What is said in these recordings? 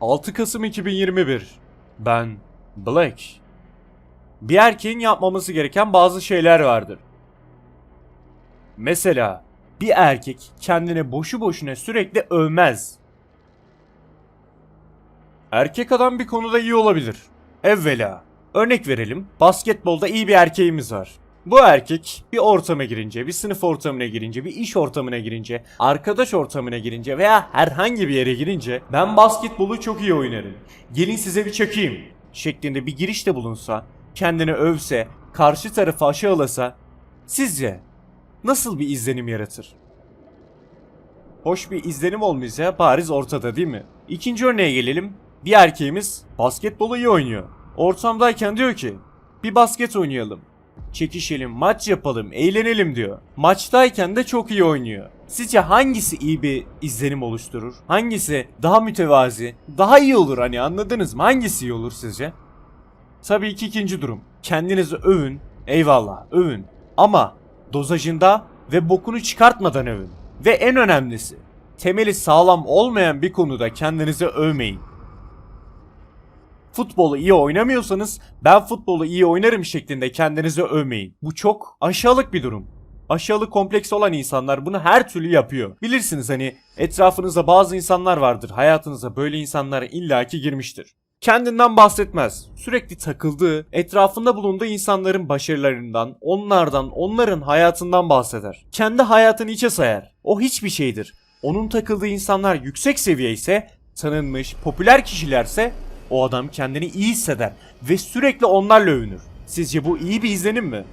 6 Kasım 2021. Ben Black. Bir erkeğin yapmaması gereken bazı şeyler vardır. Mesela bir erkek kendini boşu boşuna sürekli övmez. Erkek adam bir konuda iyi olabilir. Evvela örnek verelim. Basketbolda iyi bir erkeğimiz var. Bu erkek bir ortama girince, bir sınıf ortamına girince, bir iş ortamına girince, arkadaş ortamına girince veya herhangi bir yere girince ben basketbolu çok iyi oynarım. Gelin size bir çakayım şeklinde bir girişte bulunsa, kendini övse, karşı tarafı aşağılasa sizce nasıl bir izlenim yaratır? Hoş bir izlenim olmayacak bariz ortada değil mi? İkinci örneğe gelelim. Bir erkeğimiz basketbolu iyi oynuyor. Ortamdayken diyor ki bir basket oynayalım. Çekişelim, maç yapalım, eğlenelim diyor. Maçtayken de çok iyi oynuyor. Sizce hangisi iyi bir izlenim oluşturur? Hangisi daha mütevazi, daha iyi olur hani anladınız mı? Hangisi iyi olur sizce? Tabii ki ikinci durum. Kendinizi övün, eyvallah övün. Ama dozajında ve bokunu çıkartmadan övün. Ve en önemlisi, temeli sağlam olmayan bir konuda kendinizi övmeyin. Futbolu iyi oynamıyorsanız ben futbolu iyi oynarım şeklinde kendinizi övmeyin. Bu çok aşağılık bir durum. Aşağılık kompleksi olan insanlar bunu her türlü yapıyor. Bilirsiniz hani etrafınızda bazı insanlar vardır. Hayatınıza böyle insanlar illaki girmiştir. Kendinden bahsetmez. Sürekli takıldığı, etrafında bulunduğu insanların başarılarından, onlardan, onların hayatından bahseder. Kendi hayatını içe sayar. O hiçbir şeydir. Onun takıldığı insanlar yüksek seviye ise, tanınmış, popüler kişilerse o adam kendini iyi hisseder ve sürekli onlarla övünür. Sizce bu iyi bir izlenim mi?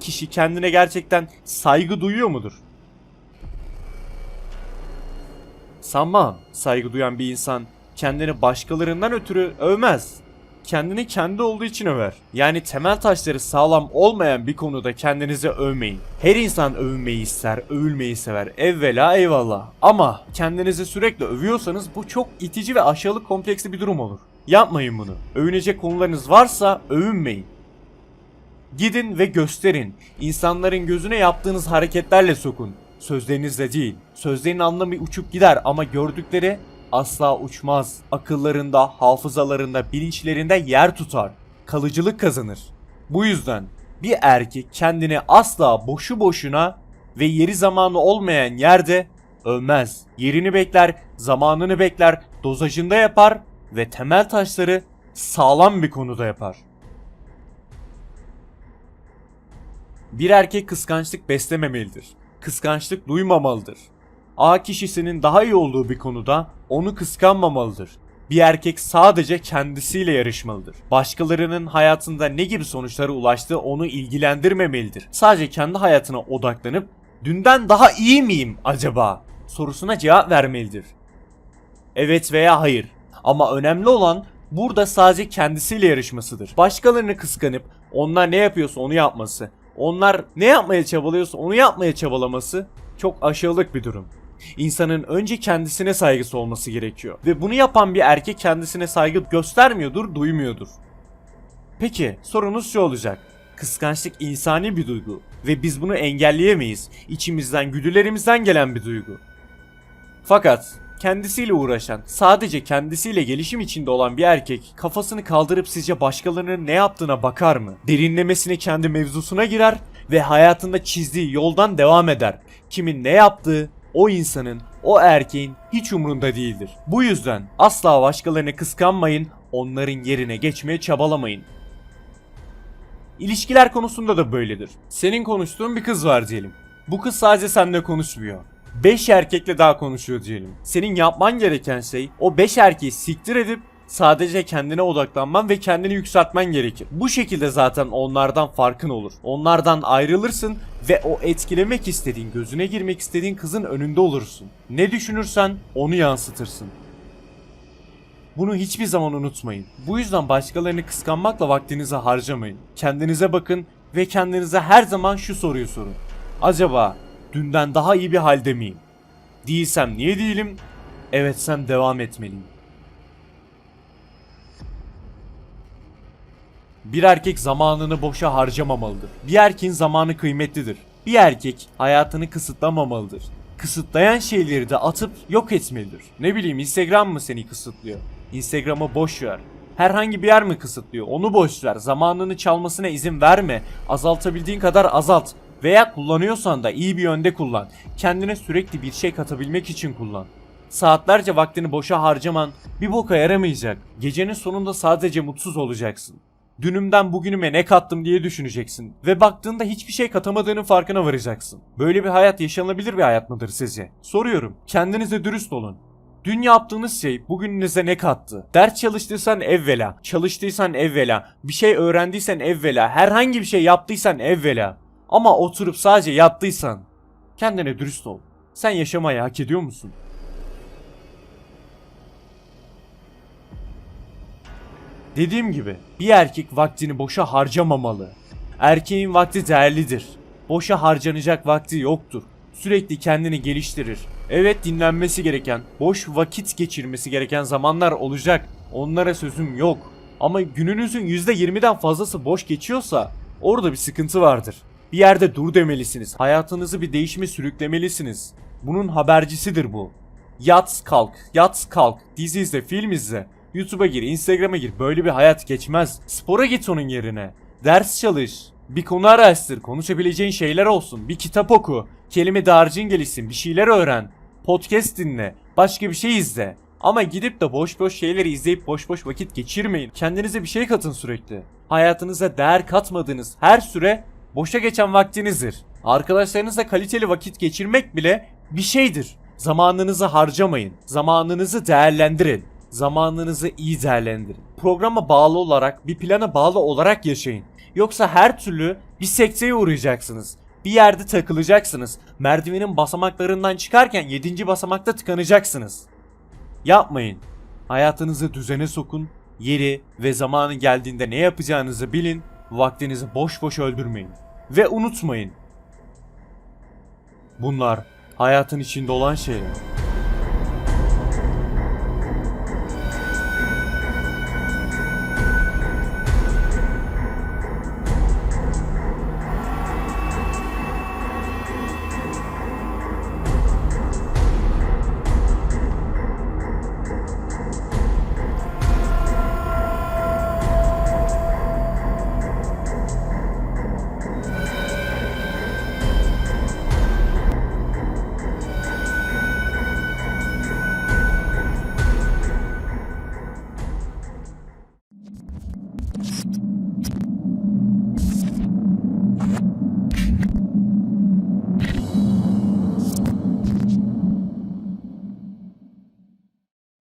Kişi kendine gerçekten saygı duyuyor mudur? Sanmam saygı duyan bir insan kendini başkalarından ötürü övmez. Kendini kendi olduğu için över. Yani temel taşları sağlam olmayan bir konuda kendinizi övmeyin. Her insan övünmeyi ister, övülmeyi sever. Evvela eyvallah. Ama kendinizi sürekli övüyorsanız bu çok itici ve aşağılık kompleksi bir durum olur. Yapmayın bunu. Övünecek konularınız varsa övünmeyin. Gidin ve gösterin. İnsanların gözüne yaptığınız hareketlerle sokun. Sözlerinizle değil. Sözlerin anlamı uçup gider ama gördükleri asla uçmaz. Akıllarında, hafızalarında, bilinçlerinde yer tutar. Kalıcılık kazanır. Bu yüzden bir erkek kendini asla boşu boşuna ve yeri zamanı olmayan yerde övmez. Yerini bekler, zamanını bekler, dozajında yapar ve temel taşları sağlam bir konuda yapar. Bir erkek kıskançlık beslememelidir. Kıskançlık duymamalıdır. A kişisinin daha iyi olduğu bir konuda onu kıskanmamalıdır. Bir erkek sadece kendisiyle yarışmalıdır. Başkalarının hayatında ne gibi sonuçlara ulaştığı onu ilgilendirmemelidir. Sadece kendi hayatına odaklanıp dünden daha iyi miyim acaba sorusuna cevap vermelidir. Evet veya hayır. Ama önemli olan burada sadece kendisiyle yarışmasıdır. Başkalarını kıskanıp onlar ne yapıyorsa onu yapması, onlar ne yapmaya çabalıyorsa onu yapmaya çabalaması çok aşağılık bir durum. İnsanın önce kendisine saygısı olması gerekiyor. Ve bunu yapan bir erkek kendisine saygı göstermiyordur, duymuyordur. Peki sorunuz şu olacak. Kıskançlık insani bir duygu ve biz bunu engelleyemeyiz. İçimizden, güdülerimizden gelen bir duygu. Fakat kendisiyle uğraşan, sadece kendisiyle gelişim içinde olan bir erkek kafasını kaldırıp sizce başkalarının ne yaptığına bakar mı? Derinlemesine kendi mevzusuna girer ve hayatında çizdiği yoldan devam eder. Kimin ne yaptığı o insanın, o erkeğin hiç umrunda değildir. Bu yüzden asla başkalarını kıskanmayın, onların yerine geçmeye çabalamayın. İlişkiler konusunda da böyledir. Senin konuştuğun bir kız var diyelim. Bu kız sadece seninle konuşmuyor. 5 erkekle daha konuşuyor diyelim. Senin yapman gereken şey o 5 erkeği siktir edip sadece kendine odaklanman ve kendini yükseltmen gerekir. Bu şekilde zaten onlardan farkın olur. Onlardan ayrılırsın ve o etkilemek istediğin, gözüne girmek istediğin kızın önünde olursun. Ne düşünürsen onu yansıtırsın. Bunu hiçbir zaman unutmayın. Bu yüzden başkalarını kıskanmakla vaktinizi harcamayın. Kendinize bakın ve kendinize her zaman şu soruyu sorun. Acaba dünden daha iyi bir halde miyim? Değilsem niye değilim? Evetsem devam etmeliyim. Bir erkek zamanını boşa harcamamalıdır. Bir erkeğin zamanı kıymetlidir. Bir erkek hayatını kısıtlamamalıdır. Kısıtlayan şeyleri de atıp yok etmelidir. Ne bileyim Instagram mı seni kısıtlıyor? Instagram'ı boş ver. Herhangi bir yer mi kısıtlıyor? Onu boş ver. Zamanını çalmasına izin verme. Azaltabildiğin kadar azalt. Veya kullanıyorsan da iyi bir yönde kullan. Kendine sürekli bir şey katabilmek için kullan. Saatlerce vaktini boşa harcaman bir boka yaramayacak. Gecenin sonunda sadece mutsuz olacaksın. Dünümden bugünüme ne kattım diye düşüneceksin. Ve baktığında hiçbir şey katamadığının farkına varacaksın. Böyle bir hayat yaşanabilir bir hayat mıdır sizce? Soruyorum. Kendinize dürüst olun. Dün yaptığınız şey bugününüze ne kattı? Ders çalıştıysan evvela, çalıştıysan evvela, bir şey öğrendiysen evvela, herhangi bir şey yaptıysan evvela. Ama oturup sadece yattıysan kendine dürüst ol. Sen yaşamayı hak ediyor musun? Dediğim gibi bir erkek vaktini boşa harcamamalı. Erkeğin vakti değerlidir. Boşa harcanacak vakti yoktur. Sürekli kendini geliştirir. Evet dinlenmesi gereken, boş vakit geçirmesi gereken zamanlar olacak. Onlara sözüm yok. Ama gününüzün %20'den fazlası boş geçiyorsa orada bir sıkıntı vardır. Bir yerde dur demelisiniz. Hayatınızı bir değişime sürüklemelisiniz. Bunun habercisidir bu. Yat kalk, yat kalk, dizi izle, film izle. YouTube'a gir, Instagram'a gir. Böyle bir hayat geçmez. Spora git onun yerine. Ders çalış. Bir konu araştır, konuşabileceğin şeyler olsun. Bir kitap oku. Kelime dağarcığın gelişsin, bir şeyler öğren. Podcast dinle. Başka bir şey izle. Ama gidip de boş boş şeyleri izleyip boş boş vakit geçirmeyin. Kendinize bir şey katın sürekli. Hayatınıza değer katmadığınız her süre boşa geçen vaktinizdir. Arkadaşlarınızla kaliteli vakit geçirmek bile bir şeydir. Zamanınızı harcamayın. Zamanınızı değerlendirin. Zamanınızı iyi değerlendirin. Programa bağlı olarak, bir plana bağlı olarak yaşayın. Yoksa her türlü bir sekteye uğrayacaksınız. Bir yerde takılacaksınız. Merdivenin basamaklarından çıkarken 7. basamakta tıkanacaksınız. Yapmayın. Hayatınızı düzene sokun. Yeri ve zamanı geldiğinde ne yapacağınızı bilin. Vaktinizi boş boş öldürmeyin. Ve unutmayın. Bunlar hayatın içinde olan şeyler.